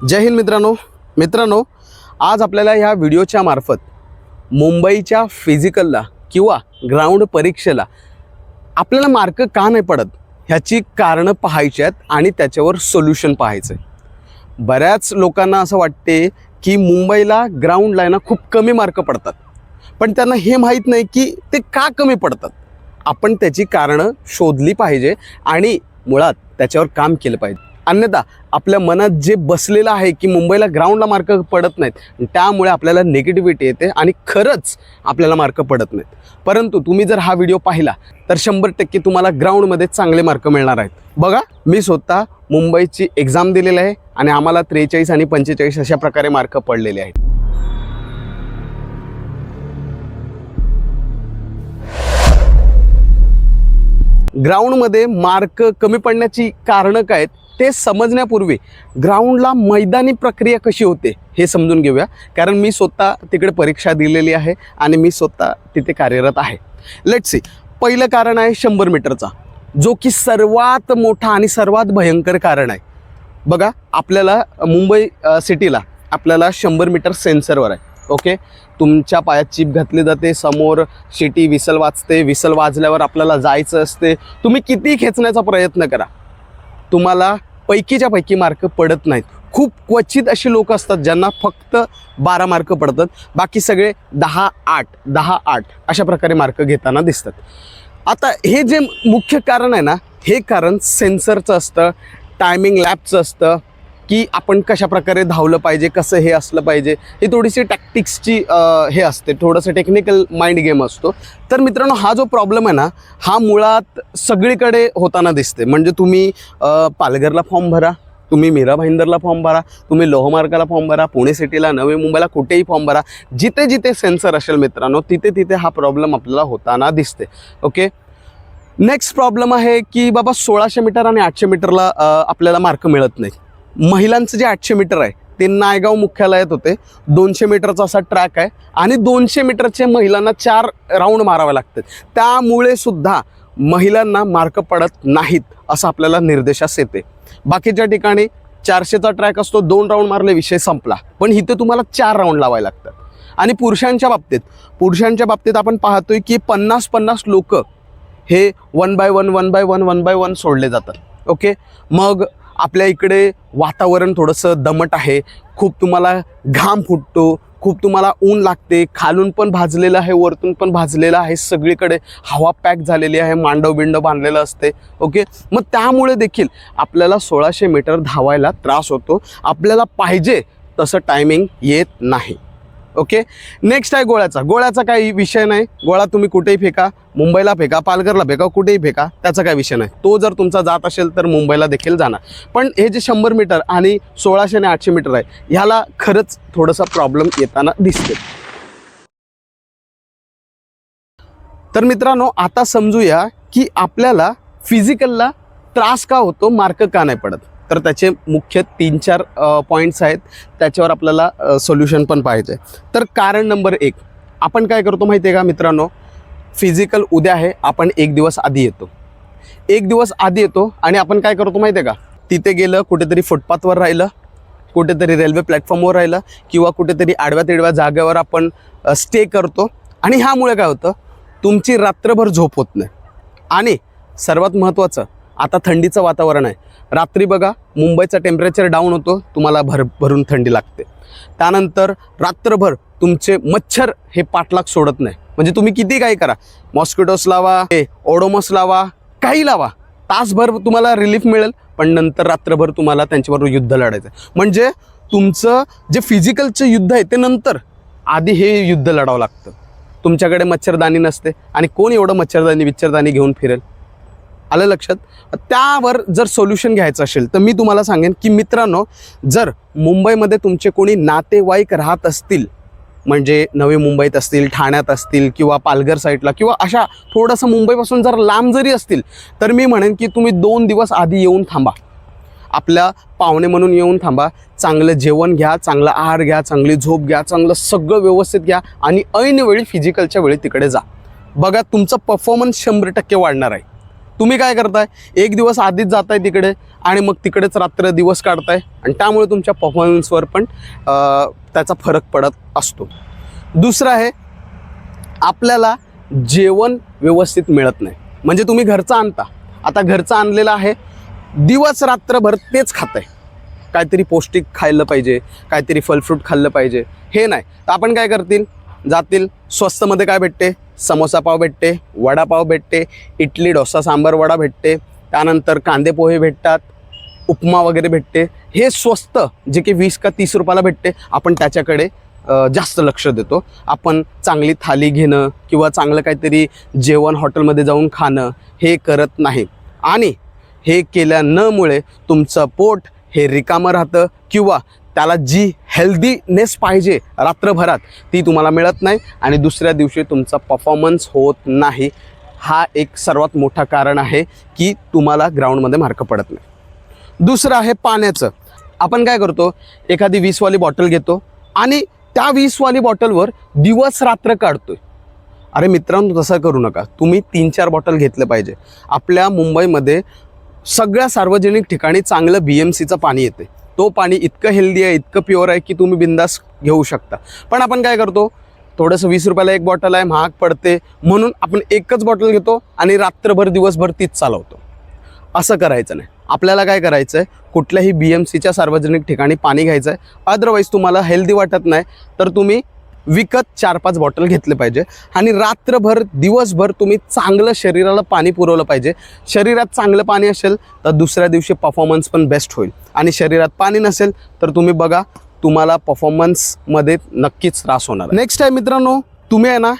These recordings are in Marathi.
जय हिंद मित्रांनो. मित्रांनो आज आपल्याला ह्या व्हिडिओच्या मार्फत मुंबईच्या फिजिकलला किंवा ग्राउंड परीक्षेला आपल्याला मार्क का नाही पडत ह्याची कारणं पाहायची आहेत आणि त्याच्यावर सोल्युशन पाहायचं आहे बऱ्याच लोकांना असं वाटते की मुंबईला ग्राउंडला आहे ना खूप कमी मार्क पडतात. पण त्यांना हे माहीत नाही की ते का कमी पडतात. आपण त्याची कारणं शोधली पाहिजे आणि मुळात त्याच्यावर काम केलं पाहिजे. अन्यथा आपल्या मनात जे बसलेलं आहे की मुंबईला ग्राउंडला मार्क पडत नाहीत त्यामुळे आपल्याला निगेटिव्हिटी येते आणि खरंच आपल्याला मार्क पडत नाहीत. परंतु तुम्ही जर हा व्हिडिओ पाहिला तर शंभर टक्के तुम्हाला ग्राउंडमध्ये चांगले मार्क मिळणार आहेत. बघा मी स्वतः मुंबईची एक्झाम दिलेली आहे आणि आम्हाला त्रेचाळीस आणि पंचेचाळीस अशा प्रकारे मार्क पडलेले आहेत. ग्राउंडमध्ये मार्क कमी पडण्याची कारणं काय आहेत? ते समजण्यापूर्वी ग्राउंडला मैदानी प्रक्रिया कशी होते हे समजून घेऊया. कारण मी स्वतः तिकडे परीक्षा दिलेली आहे आणि मी स्वतः तिथे कार्यरत आहे. लेट सी पहिलं कारण आहे शंभर मीटरचा. जो की सर्वात मोठा आणि सर्वात भयंकर कारण आहे. बघा आपल्याला मुंबई सिटीला आपल्याला शंभर मीटर सेन्सरवर आहे. ओके तुमच्या पायात चिप घातली जाते समोर शिटी विसल वाजते विसल वाजल्यावर आपल्याला जायचं असते. तुम्ही किती खेचण्याचा प्रयत्न करा. तुम्हाला पैकीच्या पैकी मार्क पडत नाहीत. खूप क्वचित असे लोक असतात ज्यांना फक्त बारा मार्क पडतात. बाकी सगळे दहा आठ दहा आठ अशा प्रकारे मार्क घेताना दिसतात. आता हे जे मुख्य कारण आहे ना हे कारण सेन्सरचं असतं टायमिंग लॅबचं असतं की आपण कशा प्रकारे धावलं पाहिजे कसं हे असलं पाहिजे ही थोडीशी टॅक्टिक्सची हे असते. थोडंसं टेक्निकल माइंड गेम असतो. तर मित्रांनो हा जो प्रॉब्लेम आहे ना हा मुळात सगळीकडे होताना दिसते. म्हणजे तुम्ही पालघरला फॉर्म भरा तुम्ही मीरा भाईंदरला फॉर्म भरा तुम्ही लोहमार्गाला फॉर्म भरा पुणे सिटीला नवी मुंबईला कुठेही फॉर्म भरा जिथे जिथे सेन्सर असेल मित्रांनो तिथे तिथे हा प्रॉब्लेम आपल्याला होताना दिसते. ओके नेक्स्ट प्रॉब्लेम आहे की बाबा सोळाशे मीटर आणि आठशे मीटरला आपल्याला मार्क मिळत नाही. महिलांचं जे आठशे मीटर आहे ते नायगाव मुख्यालयात होते. दोनशे मीटरचा असा ट्रॅक आहे आणि दोनशे मीटरचे महिलांना चार राऊंड मारावे लागतात. त्यामुळे सुद्धा महिलांना मार्क पडत नाहीत असं आपल्याला निर्देशास येते. बाकीच्या ठिकाणी चारशेचा ट्रॅक असतो दोन राऊंड मारले विषय संपला. पण इथे तुम्हाला चार राऊंड लावावे लागतात. आणि पुरुषांच्या बाबतीत पुरुषांच्या बाबतीत आपण पाहतोय की पन्नास पन्नास लोक हे one by one one by one one by one सोडले जातात. ओके मग आपल्या इकडे वातावरण थोडंसं दमट आहे. खूप तुम्हाला घाम फुटतो खूप तुम्हाला ऊन लागते खालून पण भाजलेलं आहे वरतून पण भाजलेलं आहे सगळीकडे हवा पॅक झालेली आहे मांडव बिंडव बांधलेलं असते ओके? मग त्यामुळे देखील आपल्याला सोळाशे मीटर धावायला त्रास होतो. आपल्याला पाहिजे तसं टायमिंग येत नाही. ओके? नेक्स्ट आहे गोळ्याचा. गोळ्याचा काही विषय नाही. गोळा तुम्ही कुठेही फेका. मुंबईला फेका पालघरला फेका कुठेही फेका त्याचा काही विषय नाही. तो जर तुमचा जात असेल तर मुंबईला देखील जाणार. पण हे जे शंभर मीटर आणि सोळाशे आणि आठशे मीटर आहे ह्याला खरंच थोडासा प्रॉब्लेम येताना दिसते तर मित्रांनो आता समजूया की आपल्याला फिजिकलला त्रास का होतो मार्क का नाही पडत. तर त्याचे मुख्य तीन चार पॉईंट्स आहेत. त्याच्यावर आपल्याला सोल्युशन पण पाहिजे तर कारण नंबर एक आपण काय करतो माहिती आहे का मित्रांनो? फिजिकल उद्या आहे आपण एक दिवस आधी येतो. एक दिवस आधी येतो आणि आपण काय करतो माहिती आहे का? तिथे गेलं कुठेतरी फुटपाथवर राहिलं कुठेतरी रेल्वे प्लॅटफॉर्मवर राहिलं किंवा कुठेतरी आडव्या तिडव्या जागेवर आपण स्टे करतो. आणि ह्यामुळे काय होतं? तुमची रात्रभर झोप होत नाही. आणि सर्वात महत्त्वाचं आता थंडीचं वातावरण आहे. रात्री बघा मुंबईचा टेम्परेचर डाऊन होतो तुम्हाला भर भरून थंडी लागते. त्यानंतर रात्रभर तुमचे मच्छर हे पाठलाग सोडत नाही. म्हणजे तुम्ही किती काही करा. मॉस्किटोस लावा हे ओडोमॉस लावा काही लावा. तासभर तुम्हाला रिलीफ मिळेल पण नंतर रात्रभर तुम्हाला त्यांच्याबरोबर युद्ध लढायचं आहे. म्हणजे तुमचं जे फिजिकलचं युद्ध आहे ते नंतर. आधी हे युद्ध लढावं लागतं. तुमच्याकडे मच्छरदाणी नसते आणि कोण एवढं मच्छरदाणी विच्छरदाणी घेऊन फिरेल? आलं लक्षात? त्यावर जर सोल्युशन घ्यायचं असेल तर मी तुम्हाला सांगेन की मित्रांनो जर मुंबईमध्ये तुमचे कोणी नातेवाईक राहत असतील म्हणजे नवी मुंबईत असतील ठाण्यात असतील किंवा पालघर साईडला किंवा अशा थोडंसं मुंबईपासून जर लांब जरी असतील तर मी म्हणेन की तुम्ही दोन दिवस आधी येऊन थांबा. आपल्या पाहुणे म्हणून येऊन थांबा. चांगलं जेवण घ्या चांगला आहार घ्या चांगली झोप घ्या चांगलं सगळं व्यवस्थित घ्या आणि ऐनवेळी फिजिकलच्या वेळी तिकडे जा. बघा तुमचं परफॉर्मन्स शंभर टक्के वाढणार आहे. तुम्ही काय करताय? एक दिवस आधीच जाताय तिकडे आणि मग तिकडेच रात्र दिवस काढताय आणि त्यामुळे तुमच्या परफॉर्मन्सवर पण त्याचा फरक पडत असतो. दुसरं आहे आपल्याला जेवण व्यवस्थित मिळत नाही. म्हणजे तुम्ही घरचं आणता. आता घरचं आणलेलं आहे दिवस रात्रभर तेच खाताय. काहीतरी पौष्टिक खाल्लं पाहिजे काहीतरी फलफ्रूट खाल्लं पाहिजे. हे नाही. तर आपण काय करतील? जातील. स्वस्तमध्ये काय भेटते? समोसा पाव भेटते वडापाव भेटते इडली डोसा सांबार वडा भेटते त्यानंतर कांदे पोहे भेटतात उपमा वगैरे भेटते. हे स्वस्त जे की वीस का तीस रुपयाला भेटते. आपण त्याच्याकडे जास्त लक्ष देतो. आपण चांगली थाली घेणं किंवा चांगलं काहीतरी जेवण हॉटेलमध्ये जाऊन खाणं हे करत नाही. आणि हे केल्यानमुळे तुमचं पोट हे रिकामं राहतं किंवा त्याला जी हेल्दीनेस पाहिजे रात्रभरात ती तुम्हाला मिळत नाही आणि दुसऱ्या दिवशी तुमचा परफॉर्मन्स होत नाही. हा एक सर्वात मोठा कारण आहे की तुम्हाला ग्राउंडमध्ये मार्क पडत नाही. दुसरं आहे पाण्याचं. आपण काय करतो? एखादी वीसवाली बॉटल घेतो आणि त्या वीसवाली बॉटलवर दिवस रात्र काढतोय. अरे मित्रांनो तसं करू नका. तुम्ही तीन चार बॉटल घेतलं पाहिजे. आपल्या मुंबईमध्ये सगळ्या सार्वजनिक ठिकाणी चांगलं बी एम सीचं पाणी येते तो पाणी इतकं हेल्दी आहे इतकं प्युअर आहे की तुम्ही बिंदास घेऊ शकता. पण आपण काय करतो? थोडंसं वीस रुपयाला एक बॉटल आहे महाग पडते. म्हणून आपण एकच बॉटल घेतो आणि रात्रभर दिवसभर तीच चालवतो. असं करायचं नाही. आपल्याला काय करायचं आहे कुठल्याही बी एम सीच्या सार्वजनिक ठिकाणी पाणी घ्यायचं आहे अदरवाईज तुम्हाला हेल्दी वाटत नाही. तर तुम्ही विकत चार पाच बॉटल घेतले पाहिजे. आणि रात्रभर दिवसभर तुम्ही चांगलं शरीराला पाणी पुरवलं पाहिजे. शरीरात चांगलं पाणी असेल तर दुसऱ्या दिवशी परफॉर्मन्स पण बेस्ट होईल. आणि शरीरात पाणी नसेल तर तुम्ही बघा तुम्हाला परफॉर्मन्समध्ये नक्कीच त्रास होणार नेक्स्ट आहे मित्रांनो तुम्ही आहे ना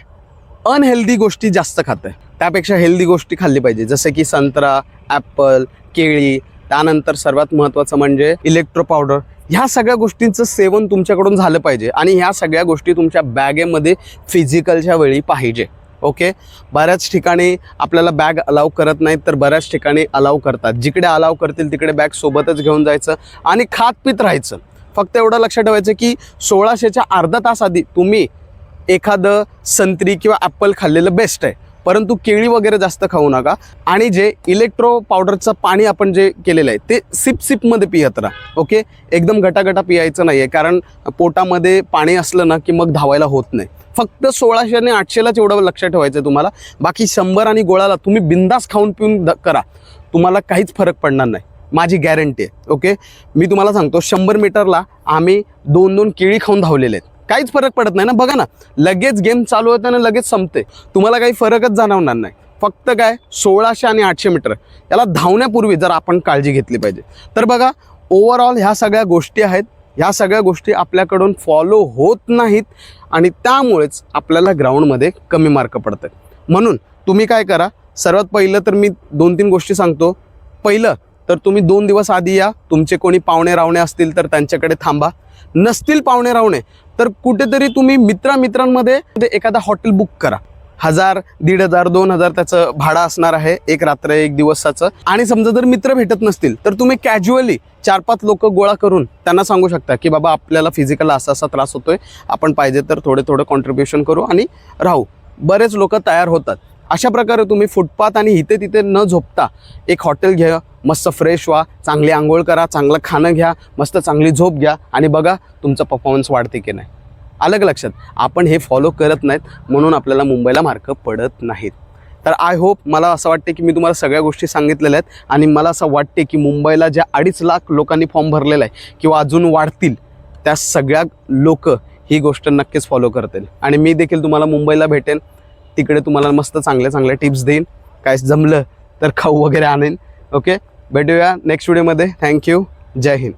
अनहेल्दी गोष्टी जास्त खाताय. त्यापेक्षा हेल्दी गोष्टी खाल्ली पाहिजे. जसे की संत्रा ॲपल केळी त्यानंतर सर्वात महत्त्वाचं म्हणजे इलेक्ट्रो पावडर ह्या सगळ्या गोष्टींचं सेवन तुमच्याकडून झालं पाहिजे आणि ह्या सगळ्या गोष्टी तुमच्या बॅगेमध्ये फिजिकलच्या वेळी पाहिजे. ओके? बऱ्याच ठिकाणी आपल्याला बॅग अलाव करत नाहीत तर बऱ्याच ठिकाणी अलाव करतात. जिकडे अलाव करतील तिकडे बॅग सोबतच घेऊन जायचं आणि खात पित राहायचं. फक्त एवढं लक्षात ठेवायचं की सोळाशेच्या अर्धा तास आधी तुम्ही एखादं संत्री किंवा ॲपल खाल्लेलं बेस्ट आहे. परंतु केळी वगैरे जास्त खाऊ नका. आणि जे इलेक्ट्रो पावडरचं पाणी आपण जे केलेलं आहे ते सिप सिपमध्ये पियत राहा. ओके एकदम गटागटा पियायचं नाही आहे कारण पोटामध्ये पाणी असलं ना की मग धावायला होत नाही. फक्त सोळाशे आणि आठशेलाच एवढं लक्षात ठेवायचं आहे तुम्हाला. बाकी शंभर आणि गोळाला तुम्ही बिंदास खाऊन पिऊन द- करा. तुम्हाला काहीच फरक पडणार नाही. माझी गॅरंटी आहे. ओके मी तुम्हाला सांगतो शंभर मीटरला आम्ही दोन दोन केळी खाऊन धावलेले आहेत. काहीच फरक पडत नाही ना. बघा ना लगेच गेम चालू होते आणि लगेच संपते. तुम्हाला काही फरकच जाणवणार नाही. फक्त काय सोळाशे आणि आठशे मीटर. याला धावण्यापूर्वी जर आपण काळजी घेतली पाहिजे. तर बघा ओव्हरऑल ह्या सगळ्या गोष्टी आहेत. ह्या सगळ्या गोष्टी आपल्याकडून फॉलो होत नाहीत आणि त्यामुळेच आपल्याला ग्राउंडमध्ये कमी मार्क पडतात म्हणून तुम्ही काय करा सर्वात पहिलं तर मी दोन तीन गोष्टी सांगतो. पहिलं तर तुम्ही दोन दिवस आधी या. तुमचे कोणी पाहुणे रावणे असतील तर त्यांच्याकडे थांबा. नसतील पाहुणे रावणे तर कुठेतरी तुम्ही मित्रामित्रांमध्ये एखादा हॉटेल बुक करा. हजार दीड हजार दोन हजार त्याचं भाडं असणार आहे एक रात्र एक दिवसाचं आणि समजा जर मित्र भेटत नसतील तर तुम्ही कॅज्युअली चार पाच लोक गोळा करून त्यांना सांगू शकता की बाबा आपल्याला फिजिकल असा असा त्रास होतोय. आपण पाहिजे तर थोडे थोडे कॉन्ट्रीब्युशन करू आणि राहू. बरेच लोक तयार होतात. अशा प्रकारे तुम्ही फुटपाथ आणि इथे तिथे न झोपता एक हॉटेल घ्या मस्त फ्रेश व्हा चांगली आंघोळ करा चांगलं खाणं घ्या मस्त चांगली झोप घ्या आणि बघा तुमचा परफॉर्मन्स वाढते की नाही. अलग लक्षात? आपण हे फॉलो करत नाहीत म्हणून आपल्याला मुंबईला मार्क पडत नाहीत. तर आय होप मला असं वाटते की मी तुम्हाला सगळ्या गोष्टी सांगितलेल्या आहेत आणि मला असं वाटते की मुंबईला ज्या अडीच लाख लोकांनी फॉर्म भरलेला आहे किंवा अजून वाढतील त्या सगळ्या लोक ही गोष्ट नक्कीच फॉलो करतील. आणि मी देखील तुम्हाला मुंबईला भेटेन. तिकडे तुम्हाला मस्त चांगल्या चांगल्या टिप्स देईन. काय जमलं तर खाऊ वगैरे आणेन. ओके भेटूया नेक्स्ट व्हिडिओमध्ये थँक्यू जय हिंद.